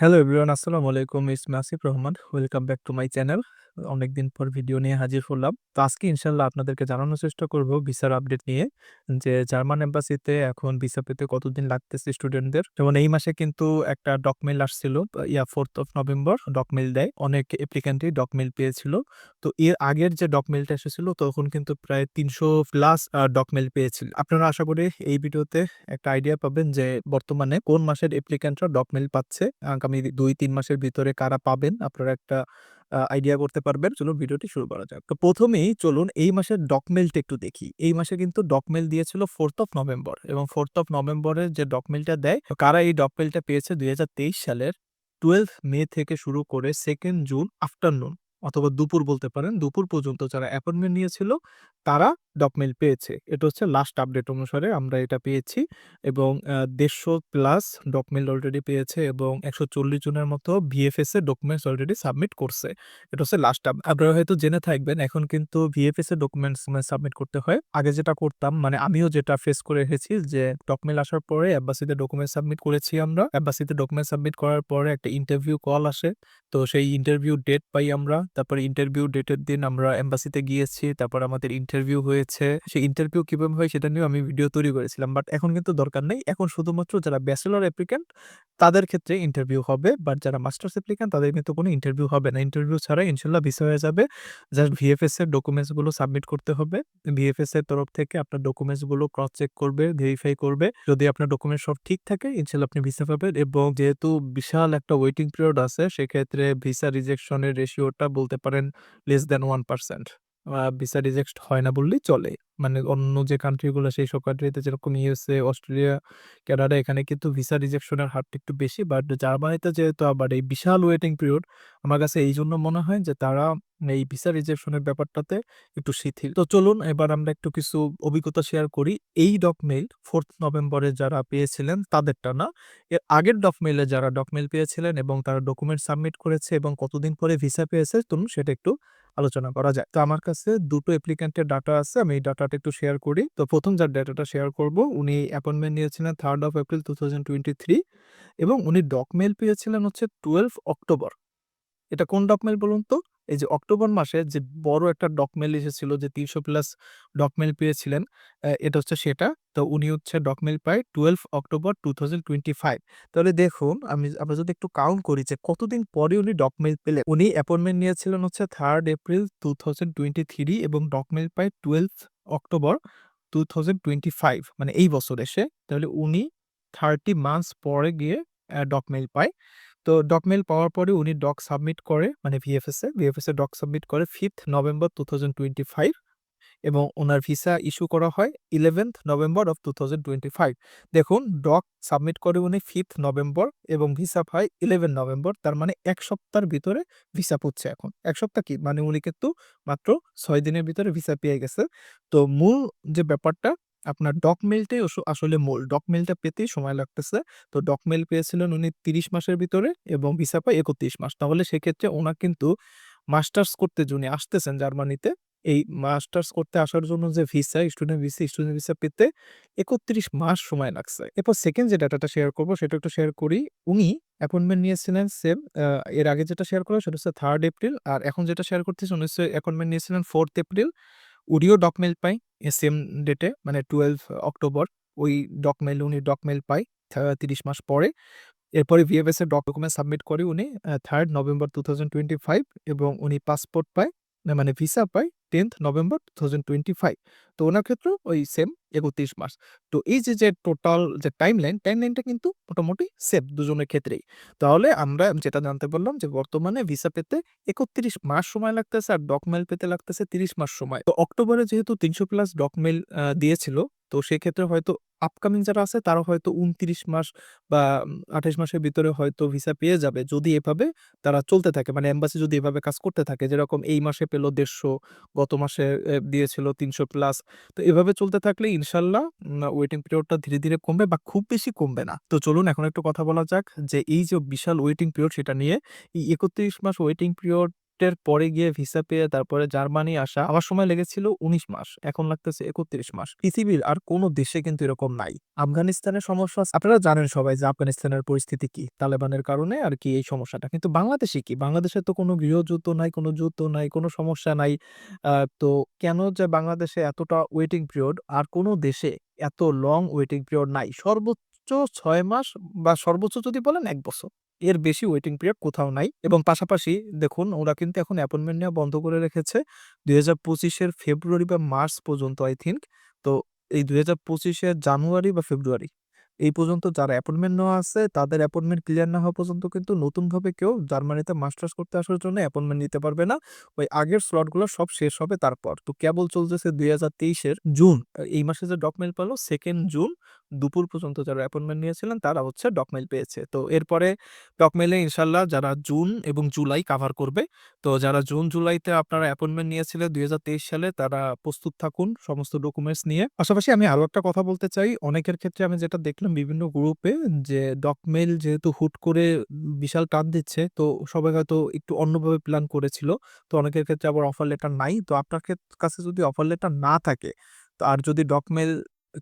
Hello everyone আসসালামু আলাইকুম it's me Asif Rahman welcome back to my channel অনেকদিন পর ভিডিও নিয়ে হাজির হলাম। তো আজকে ইনশাল্লাহ আপনাদেরকে জানানোর চেষ্টা করব ভিসার আপডেট নিয়ে, যে জার্মান এম্বাসিতে এখন ভিসা পেতে কতদিন লাগতেছে স্টুডেন্টদের যেমন এই মাসে কিন্তু একটা ডকমেল আসছিল, yeah fourth of November docmail দেয়। অনেক অ্যাপ্লিক্যান্টই ডকমেল পেয়েছিল। তো এর আগের যে ডকমেলটা এসেছিল, তখন কিন্তু প্রায় তিনশো প্লাস ডকমেল পেয়েছিল। আপনারা আশা করি এই ভিডিওতে একটা আইডিয়া পাবেন যে বর্তমানে কোন মাসের অ্যাপ্লিক্যান্টরা ডকমেল পাচ্ছে আগামী দুই, তিন মাসের ভিতরে কারা পাবেন, আপনারা একটা আইডিয়া করতে পারবেন। চলুন ভিডিওটি শুরু করা যাক। তো প্রথমেই চলুন এই মাসের ডকমেলটা একটু দেখি। এই মাসে কিন্তু ডকমেল দিয়েছিল ফোর্থ অফ নভেম্বর এবং ফোর্থ অফ নভেম্বরের যে ডকমেলটা দেয় কারা এই ডকমেলটা পেয়েছে? দুই হাজার তেইশ সালের টুয়েলভ মে থেকে শুরু করে সেকেন্ড জুন আফটারনুন অথবা দুপুর বলতে পারেন, দুপুর পর্যন্ত যারা অ্যাপয়েন্টমেন্ট নিয়েছিল, তারা ডকমেল পেয়েছে। এটা হচ্ছে লাস্ট আপডেট অনুসারে আমরা এটা পেয়েছি এবং দেড়শো প্লাস ডকমেল অলরেডি পেয়েছে এবং একশো চল্লিশ জনের মতো ভিএফএস এর ডকুমেন্টস অলরেডি সাবমিট করছে। এটা হচ্ছে লাস্ট আপ আপনারা হয়তো জেনে থাকবেন, এখন কিন্তু ভিএফএস এর ডকুমেন্টস সাবমিট করতে হয়। আগে যেটা করতাম মানে আমিও যেটা ফেস করে এসেছি যে ডকমেল আসার পরে অ্যাম্বাসিতে ডকুমেন্ট সাবমিট করেছি আমরা। অ্যাম্বাসিতে ডকুমেন্ট সাবমিট করার পরে একটা ইন্টারভিউ কল আসে। তো সেই ইন্টারভিউ ডেট পাই আমরা। তারপরে ইন্টারভিউ ডেটের দিন আমরা এম্বাসিতে গিয়েছি, তারপর আমাদের ইন্টারভিউ হয়েছে। সেই ইন্টারভিউ কীভাবে হয় সেটা নিয়েও আমি ভিডিও তৈরি করেছিলাম বাট এখন কিন্তু দরকার নেই। এখন শুধুমাত্র যারা ব্যাচেলর অ্যাপ্লিক্যান্ট তাদের ক্ষেত্রে ইন্টারভিউ হবে বাট যারা মাস্টার্স অ্যাপ্লিক্যান্ট তাদের কিন্তু কোনো ইন্টারভিউ হবে না। ইন্টারভিউ ছাড়া ইনশাল্লাহ ভিসা হয়ে যাবে। জাস্ট ভিএফএস এর ডকুমেন্টসগুলো সাবমিট করতে হবে। ভিএফএস এর তরফ থেকে আপনার ডকুমেন্টসগুলো ক্রস চেক করবে ভেরিফাই করবে। যদি আপনার ডকুমেন্ট সব ঠিক থাকে, ইনশাল্লাহ আপনি ভিসা পাবেন। এবং যেহেতু বিশাল একটা ওয়েটিং পিরিয়ড আছে, সেক্ষেত্রে ভিসা রিজেকশনের রেশিওটা বলতে পারেন less than one percent visa reject হয় না বললেই চলে। মানে অন্য যে কান্ট্রিগুলো সেই সব কান্ট্রিতে যেরকম ইউএসএ অস্ট্রেলিয়া কানাডা এখানে কিন্তু ভিসা রিজেকশনের হারটা একটু বেশি। বাট জার্মানিতে যেহেতু আবার এই বিশাল ওয়েটিং পিরিয়ড আমার কাছে এই জন্য মনে হয় যে তারা এই ভিসা রিজেকশনের ব্যাপারটাতে একটু শিথিল। তো চলুন এবার আমরা একটু কিছু অভিজ্ঞতা শেয়ার করি। এই ডকমেইল ফোর্থ নভেম্বরে যারা পেয়েছিলেন তাদেরটা না, এর আগের ডকমেইলে যারা ডকমেইল পেয়েছিলেন এবং তারা ডকুমেন্ট সাবমিট করেছে এবং কতদিন পরে ভিসা পেয়েছে, চলুন সেটা একটু আলোচনা করা যায়। তো আমার কাছে দুটো অ্যাপ্লিক্যান্টের ডাটা আছে, আমি এই ডাটাটা একটু শেয়ার করি। তো প্রথম যার ডাটাটা শেয়ার করব, উনি অ্যাপয়েন্টমেন্ট নিয়েছিলেন থার্ড অফ এপ্রিল টু এবং উনি ডকমেল পেয়েছিলেন হচ্ছে টুয়েলভ অক্টোবর এটা কোন ডকমেল বলুন তো? এই যে অক্টোবর মাসে যে বড় একটা ডকমেল এসেছিল যে তিনশো প্লাস ডকমেল পেয়েছিলেন এটা হচ্ছে সেটা। তো উনি হচ্ছে ডকমেল পায় twelve October two thousand twenty five. তাহলে দেখুন, আমি, আমরা যদি একটু কাউন্ট করি যে কতদিন পরে উনি ডকমেল পেলেন? উনি অ্যাপয়েন্টমেন্ট নিয়েছিলেন হচ্ছে third April two thousand twenty three এবং ডকমেল পায় twelve October two thousand twenty five মানে এই বছর এসে। তাহলে উনি থার্টি মান্থস পরে গিয়ে ডকমেল পায়। তো ডকমেল পাওয়ার পরে উনি ডক সাবমিট করে মানে ভিএফএস ভিএফএস ডক সাবমিট করে fifth November two thousand twenty five এবং ওনার ভিসা ইস্যু করা হয় eleventh November of two thousand twenty five দেখুন ডক সাবমিট করে উনি ফিফথ নভেম্বর এবং ভিসা পায় ইলেভেন নভেম্বর তার মানে এক সপ্তাহের ভিতরে ভিসা পড়ছে এখন। এক সপ্তাহ কি? মানে উনি কিন্তু মাত্র ছয় দিনের ভিতরে ভিসা পেয়ে গেছে। তো মূল যে ব্যাপারটা আপনার ডকমেলটাই আসলে মূল। ডকমেলটা পেতেই সময় লাগতেছে। তো ডকমেল পেয়েছিলেন উনি তিরিশ মাসের ভিতরে এবং ভিসা পায় একত্রিশ মাস। তাহলে সেক্ষেত্রে ওনার কিন্তু মাস্টার্স করতে যিনি আসতেছেন জার্মানিতে, এই মাস্টার্স করতে আসার জন্য যে visa, student visa student visa পেতে একত্রিশ মাস সময় লাগছে। এরপর সেকেন্ড যে ডাটাটা শেয়ার করব, সেটা একটু শেয়ার করি। উনি অ্যাপয়েন্টমেন্ট নিয়েছিলেন সেম এর আগে যেটা শেয়ার করা সেটা হচ্ছে থার্ড এপ্রিল আর এখন যেটা শেয়ার করতেছে উনি অ্যাপয়েন্টমেন্ট নিয়েছিলেন ফোর্থ এপ্রিল উডিও ডকমেল পাই সেম ডেটে মানে টুয়েলভ অক্টোবর ওই ডকমেল উনি ডকমেল পাই তিরিশ মাস পরে। এরপরে ভিএফএস এর ডকুমেন্ট সাবমিট করে উনি third November two thousand twenty five এবং উনি পাসপোর্ট পায়। মানে ভিসা পাই tenth November two thousand twenty five. তো ওনার ক্ষেত্রে ওই সেম একত্রিশ মাস। তো এই যে যে টোটাল যে টাইম লাইন টাইম লাইনটা কিন্তু মোটামুটি সেম দুজনের ক্ষেত্রেই। তাহলে আমরা যেটা জানতে পারলাম যে বর্তমানে ভিসা পেতে একত্রিশ মাস সময় লাগতেছে আর ডকমেল পেতে লাগতেছে তিরিশ মাস সময়। তো অক্টোবরে যেহেতু তিনশো প্লাস ডকমেল দিয়েছিল তো সেক্ষেত্রে হয়তো আপকামিং যারা আছে তারা হয়তো উনত্রিশ মাস বা আঠাশ মাসের ভিতরে হয়তো ভিসা পেয়ে যাবে। যদি এভাবে তারা চলতে থাকে মানে এম্বাসি যদি এভাবে কাজ করতে থাকে, যেরকম এই মাসে পেল দেড়শো, গত মাসে দিয়েছিল তিনশো প্লাস তো এভাবে চলতে থাকলে ইনশাল্লাহ ওয়েটিং পিরিয়ডটা ধীরে ধীরে কমবে বা খুব বেশি কমবে না। তো চলুন এখন একটু কথা বলা যাক যে এই যে বিশাল ওয়েটিং পিরিয়ড সেটা নিয়ে, এই একত্রিশ মাস ওয়েটিং পিরিয়ড এর পরে গিয়ে ভিসা পেয়ে তারপরে জার্মানি আসা আমার সময় লেগেছিল ১৯ মাস। এখন লাগতেছে ৩১ মাস। পৃথিবীর আর কোন দেশে কিন্তু এরকম নাই। আফগানিস্তানের সমস্যা আপনারা জানেন সবাই যে আফগানিস্তানের পরিস্থিতি কি? তালেবানের কারণে আরকি এই সমস্যাটা। কিন্তু বাংলাদেশে কি? বাংলাদেশে তো কোনো গৃহযুদ্ধ নাই, কোনো যুদ্ধ নাই, কোনো সমস্যা নাই। তো কেন যে বাংলাদেশে এতটা ওয়েটিং পিরিয়ড আর কোন দেশে এত লং ওয়েটিং পিরিয়ড নাই। সর্বোচ্চ ছয় মাস বা সর্বোচ্চ যদি বলেন এক বছর। এর বেশি ওয়েটিং পিরিয়ড কোথাও নাই এবং পাশাপাশি দেখুন, ওরা কিন্তু এখন অ্যাপয়েন্টমেন্ট নেওয়া বন্ধ করে রেখেছে দুই হাজার পঁচিশের ফেব্রুয়ারি বা মার্চ পর্যন্ত আই থিঙ্ক তো এই ২০২৫ এর জানুয়ারি বা ফেব্রুয়ারি এই পর্যন্ত যারা অ্যাপয়েন্টমেন্ট নেওয়া আছে, তাদের অ্যাপয়েন্টমেন্ট ক্লিয়ার না হওয়া পর্যন্ত কিন্তু নতুনভাবে কেউ জার্মানিতে মাস্টার্স করতে আসার জন্য অ্যাপয়েন্টমেন্ট নিতে পারবে না। ওই আগের স্লটগুলো সব শেষ হবে তারপর। তো কেবল চলতেছে দুই হাজার তেইশের জুন। এই মাসে যে ডকমেইল পেল 2nd জুন দুপুর পর্যন্ত যারা অ্যাপয়েন্টমেন্ট নিয়েছিলেন, তারা হচ্ছে ডকমেল পেয়েছে। তো এরপরে ডকমেলে ইনশাল্লাহ যারা জুন এবং জুলাই কাভার করবে। তো যারা জুন, জুলাইতে আপনারা অ্যাপয়েন্টমেন্ট নিয়েছিলেন ২০২৩ সালে, তারা প্রস্তুত থাকুন সমস্ত ডকুমেন্টস নিয়ে। পাশাপাশি আমি আরও একটা কথা বলতে চাই। অনেকের ক্ষেত্রে আমি যেটা দেখলাম বিভিন্ন গ্রুপে যে ডকমেল যেহেতু হুট করে বিশাল টান দিচ্ছে, তো সবাই হয়তো একটু অন্যভাবে প্ল্যান করেছিল। তো অনেকের ক্ষেত্রে আবার অফার লেটার নাই। তো আপনার কাছে যদি অফার লেটার না থাকে আর যদি ডকমেইল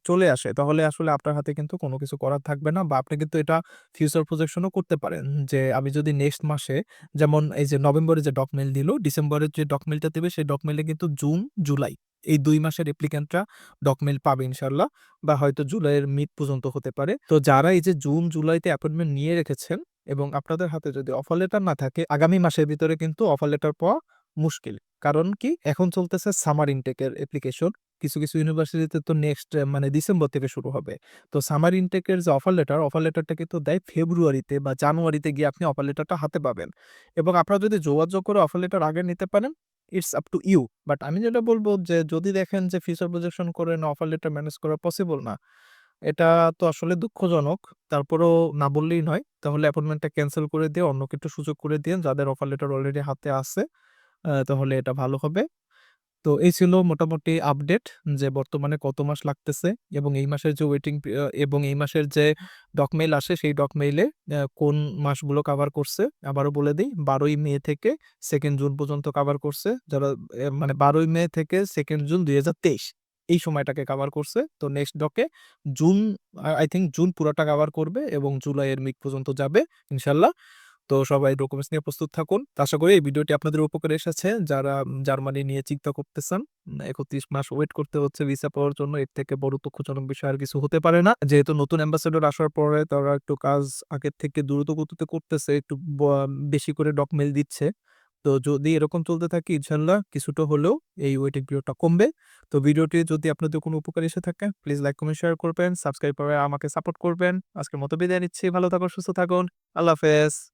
চলে আসে তাহলে আসলে আপনার হাতে কিন্তু কোনো কিছু করার থাকবে না বা আপনি কিন্তু এটা ফিউচার প্রজেকশন ও করতে পারেন। যে আমি যদি নেক্সট মাসে যেমন এই যে নভেম্বরে যে ডকমেল দিল, ডিসেম্বরের যে ডকমেলটা দিবে সেই ডকমেলে কিন্তু জুন, জুলাই এই দুই মাসের অ্যাপ্লিক্যান্টরা ডকমেল পাবে ইনশাল্লাহ বা হয়তো জুলাইয়ের মিড পর্যন্ত হতে পারে। তো যারা এই যে জুন, জুলাইতে অ্যাপয়েন্টমেন্ট নিয়ে রেখেছেন এবং আপনাদের হাতে যদি অফার লেটার না থাকে আগামী মাসের ভিতরে কিন্তু অফার লেটার পাওয়া মুশকিল। কারণ কি? এখন চলতেছে সামার ইনটেকের অ্যাপ্লিকেশন। কিছু, কিছু ইউনিভার্সিটিতে তো নেক্সট মানে ডিসেম্বর থেকে শুরু হবে। তো সামার ইনটেক এর যে অফার লেটার, অফার লেটারটা কিন্তু দেয় ফেব্রুয়ারিতে বা জানুয়ারিতে গিয়ে আপনি অফার লেটারটা হাতে পাবেন। এবং আপনারা যদি যোগাযোগ করে অফার লেটার আগে নিতে পারেন, it's up to you. But আমি যেটা বলব যে যদি দেখেন যে ফিউচার প্রজেকশন করেন অফার লেটার ম্যানেজ করা পসিবল না। এটা তো আসলে দুঃখজনক। তারপরেও না বললেই নয়। তাহলে অ্যাপয়েন্টমেন্টটা ক্যানসেল করে দিয়ে অন্যকে একটু সুযোগ করে দিয়েন যাদের অফার লেটার অলরেডি হাতে আছে। তাহলে এটা ভালো হবে। তো এই ছিল মোটামুটি আপডেট যে বর্তমানে কত মাস লাগতেছে এবং এই মাসের যে ওয়েটিং এবং এই মাসের যে ডকমেইল আসে সেই ডকমেইলে কোন মাসগুলো কাভার করছে। আবারও বলে দিই, বারোই মে থেকে সেকেন্ড জুন পর্যন্ত কাভার করছে। যারা মানে ১২ই মে থেকে সেকেন্ড জুন ২০২৩ এই সময়টাকে কাভার করছে। তো নেক্সট ডকে জুন আই থিঙ্ক জুন পুরোটা কাভার করবে এবং জুলাইয়ের মিড পর্যন্ত যাবে ইনশাআল্লাহ। তো সবাই ডকুমেন্টস নিয়ে প্রস্তুত থাকুন। আশা করি এই ভিডিওটি আপনাদের উপকারে এসেছে। যারা জার্মানি নিয়ে চিন্তা করতেছেন, ৩১ মাস ওয়েট করতে হচ্ছে ভিসা পাওয়ার জন্য। এর থেকে বড় দুঃখজনক বিষয় আর কিছু হতে পারে না। যেহেতু নতুন অ্যাম্বাসেডর আসার পরে তারা একটু কাজ আগের থেকে দ্রুত গতিতে করতেছে। একটু বেশি করে ডকমেইল দিচ্ছে। তো যদি এরকম চলতে থাকে ইনশাল্লাহ কিছুটা হলেও এই ওয়েটিং পিরিয়ডটা কমবে। তো ভিডিওটি যদি আপনাদের কোনো উপকার এসে থাকে প্লিজ লাইক, কমেন্ট, শেয়ার করবেন। সাবস্ক্রাইব করে আমাকে সাপোর্ট করবেন। আজকের মতো বিদায় নিচ্ছি। ভালো থাকুন, সুস্থ থাকুন। আল্লাহ হাফেজ।